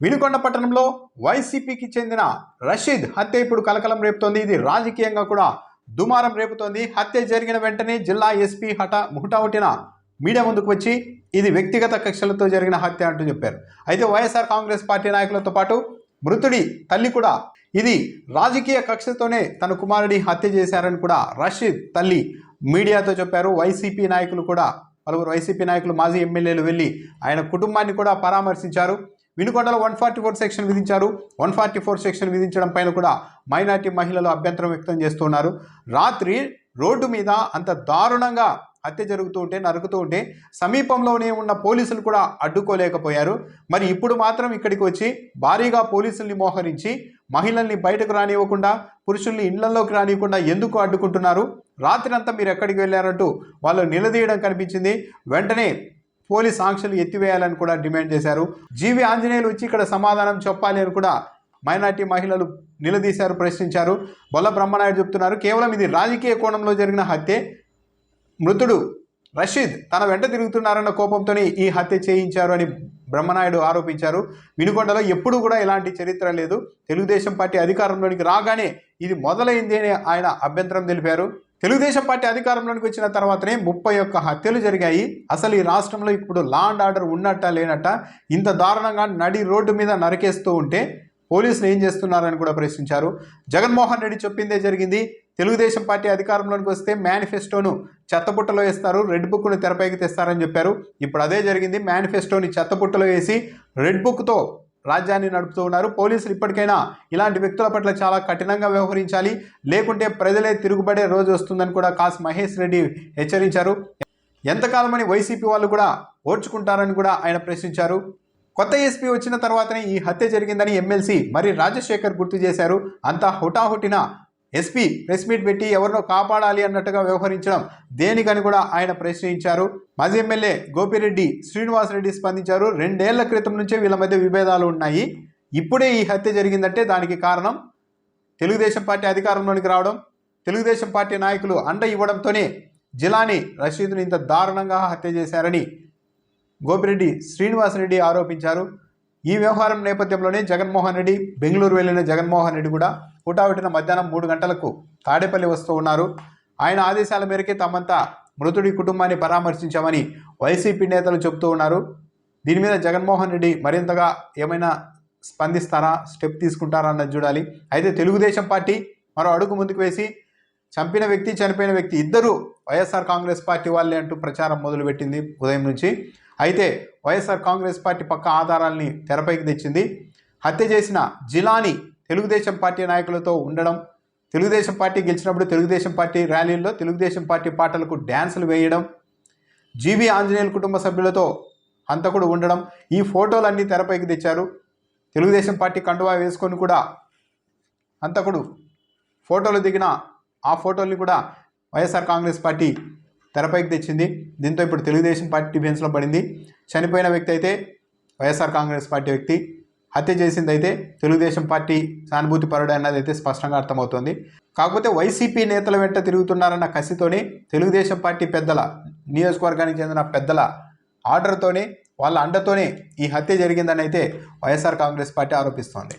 వినుకొండ పట్టణంలో వైసీపీకి చెందిన రషీద్ హత్య ఇప్పుడు కలకలం రేపుతోంది. ఇది రాజకీయంగా కూడా దుమారం రేపుతోంది. హత్య జరిగిన వెంటనే జిల్లా ఎస్పీ హఠ ముహటావుటిన మీడియా ముందుకు వచ్చి ఇది వ్యక్తిగత కక్షలతో జరిగిన హత్య అంటూ చెప్పారు. అయితే వైఎస్ఆర్ కాంగ్రెస్ పార్టీ నాయకులతో పాటు మృతుడి తల్లి కూడా ఇది రాజకీయ కక్షతోనే తన కుమారుడి హత్య చేశారని కూడా రషీద్ తల్లి మీడియాతో చెప్పారు. వైసీపీ నాయకులు కూడా పలువురు వైసీపీ నాయకులు మాజీ ఎమ్మెల్యేలు వెళ్ళి ఆయన కుటుంబాన్ని కూడా పరామర్శించారు. వినుకొండలో వన్ ఫార్టీ ఫోర్ సెక్షన్ విధించారు. వన్ ఫార్టీ ఫోర్ సెక్షన్ విధించడం పైన కూడా మైనార్టీ మహిళలు అభ్యంతరం వ్యక్తం చేస్తున్నారు రాత్రి రోడ్డు మీద అంత దారుణంగా హత్య జరుగుతూ ఉంటే నరుకుతూ ఉంటే సమీపంలోనే ఉన్న పోలీసులు కూడా అడ్డుకోలేకపోయారు. మరి ఇప్పుడు మాత్రం ఇక్కడికి వచ్చి భారీగా పోలీసుల్ని మోహరించి మహిళల్ని బయటకు రానివ్వకుండా పురుషుల్ని ఇళ్ళలోకి రానివ్వకుండా ఎందుకు అడ్డుకుంటున్నారు? రాత్రి అంతా మీరు ఎక్కడికి వెళ్ళారంటూ వాళ్ళు నిలదీయడం కనిపించింది. వెంటనే పోలీస్ ఆంక్షలు ఎత్తివేయాలని కూడా డిమాండ్ చేశారు. జీవి ఆంజనేయులు వచ్చి ఇక్కడ సమాధానం చెప్పాలి అని కూడా మైనార్టీ మహిళలు నిలదీశారు ప్రశ్నించారు. బొల్ల బ్రహ్మనాయుడు చెప్తున్నారు కేవలం ఇది రాజకీయ కోణంలో జరిగిన హత్యే. మృతుడు రషీద్ తన వెంట తిరుగుతున్నారన్న కోపంతోనే ఈ హత్య చేయించారు అని బ్రహ్మనాయుడు ఆరోపించారు. వినుకొండలో ఎప్పుడూ కూడా ఇలాంటి చరిత్ర లేదు. తెలుగుదేశం పార్టీ అధికారంలోనికి రాగానే ఇది మొదలైంది అని ఆయన అభ్యంతరం తెలిపారు. తెలుగుదేశం పార్టీ అధికారంలోకి వచ్చిన తర్వాతనే ముప్పై ఒక్క హత్యలు జరిగాయి. అసలు ఈ రాష్ట్రంలో ఇప్పుడు లా అండ్ ఆర్డర్ ఉన్నట్ట లేనట్ట ఇంత దారుణంగా నడి రోడ్డు మీద నరికేస్తూ ఉంటే పోలీసులు ఏం చేస్తున్నారని కూడా ప్రశ్నించారు. జగన్మోహన్ రెడ్డి చెప్పిందే జరిగింది. తెలుగుదేశం పార్టీ అధికారంలోకి వస్తే మేనిఫెస్టోను చెత్తబుట్టలో వేస్తారు రెడ్ బుక్ను తెరపైకి తెస్తారని చెప్పారు. ఇప్పుడు అదే జరిగింది. మేనిఫెస్టోని చెత్తబుట్టలో వేసి రెడ్ బుక్తో రాజ్యాన్ని నడుపుతూ ఉన్నారు. పోలీసులు ఇప్పటికైనా ఇలాంటి వ్యక్తుల పట్ల చాలా కఠినంగా వ్యవహరించాలి. లేకుంటే ప్రజలే తిరుగుబడే రోజు వస్తుందని కూడా కాస్ మహేష్ రెడ్డి హెచ్చరించారు. ఎంతకాలమని వైసీపీ వాళ్ళు కూడా ఓర్చుకుంటారని కూడా ఆయన ప్రశ్నించారు. కొత్త ఎస్పీ వచ్చిన తర్వాతనే ఈ హత్య జరిగిందని ఎమ్మెల్సీ మరి రాజశేఖర్ గుర్తు చేశారు. అంతా హుటాహుటిన ఎస్పీ ప్రెస్ మీట్ పెట్టి ఎవరినో కాపాడాలి అన్నట్టుగా వ్యవహరించడం దేనికని కూడా ఆయన ప్రశ్నించారు. మాజీ ఎమ్మెల్యే గోపిరెడ్డి శ్రీనివాసరెడ్డి స్పందించారు. రెండేళ్ళ క్రితం నుంచే వీళ్ళ మధ్య విభేదాలు ఉన్నాయి. ఇప్పుడే ఈ హత్య జరిగిందంటే దానికి కారణం? తెలుగుదేశం పార్టీ అధికారంలోనికి రావడం తెలుగుదేశం పార్టీ నాయకులు అండ ఇవ్వడంతోనే జిలాని రషీద్ను ఇంత దారుణంగా హత్య చేశారని గోపిరెడ్డి శ్రీనివాసరెడ్డి ఆరోపించారు. ఈ వ్యవహారం నేపథ్యంలోనే జగన్మోహన్ రెడ్డి బెంగళూరు వెళ్ళిన జగన్మోహన్ రెడ్డి కూడా హుటాహుటిన మధ్యాహ్నం మూడు గంటలకు తాడేపల్లి వస్తూ ఉన్నారు. ఆయన ఆదేశాల మేరకే తమంతా మృతుడి కుటుంబాన్ని పరామర్శించామని వైసీపీ నేతలు చెబుతూ ఉన్నారు. దీని మీద జగన్మోహన్ రెడ్డి మరింతగా ఏమైనా స్పందిస్తారా స్టెప్ తీసుకుంటారా అన్నది చూడాలి. అయితే తెలుగుదేశం పార్టీ మరో అడుగు ముందుకు వేసి చంపిన వ్యక్తి చనిపోయిన వ్యక్తి ఇద్దరు వైఎస్ఆర్ కాంగ్రెస్ పార్టీ వాళ్ళే అంటూ ప్రచారం మొదలుపెట్టింది ఉదయం నుంచి. అయితే వైఎస్ఆర్ కాంగ్రెస్ పార్టీ పక్క ఆధారాల్ని తెరపైకి తెచ్చింది. హత్య చేసిన జిలాని తెలుగుదేశం పార్టీ నాయకులతో ఉండడం తెలుగుదేశం పార్టీ గెలిచినప్పుడు తెలుగుదేశం పార్టీ ర్యాలీల్లో తెలుగుదేశం పార్టీ పాటలకు డ్యాన్సులు వేయడం జీవి ఆంజనేయుల కుటుంబ సభ్యులతో హంతకుడు ఉండడం ఈ ఫోటోలన్నీ తెరపైకి తెచ్చారు. తెలుగుదేశం పార్టీ కండువా వేసుకొని కూడా హంతకుడు ఫోటోలు దిగిన ఆ ఫోటోల్ని కూడా వైఎస్ఆర్ కాంగ్రెస్ పార్టీ తెరపైకి తెచ్చింది. దీంతో ఇప్పుడు తెలుగుదేశం పార్టీ డిఫెన్స్లో పడింది. చనిపోయిన వ్యక్తి అయితే వైఎస్ఆర్ కాంగ్రెస్ పార్టీ వ్యక్తి. హత్య చేసింది అయితే తెలుగుదేశం పార్టీ సానుభూతి పరుడు అన్నది అయితే స్పష్టంగా అర్థమవుతోంది. కాకపోతే వైసీపీ నేతల వెంట తిరుగుతున్నారన్న కసితోనే తెలుగుదేశం పార్టీ పెద్దల నియోజకవర్గానికి చెందిన పెద్దల ఆర్డర్తోనే వాళ్ళ అండతోనే ఈ హత్య జరిగిందని అయితే వైఎస్ఆర్ కాంగ్రెస్ పార్టీ ఆరోపిస్తోంది.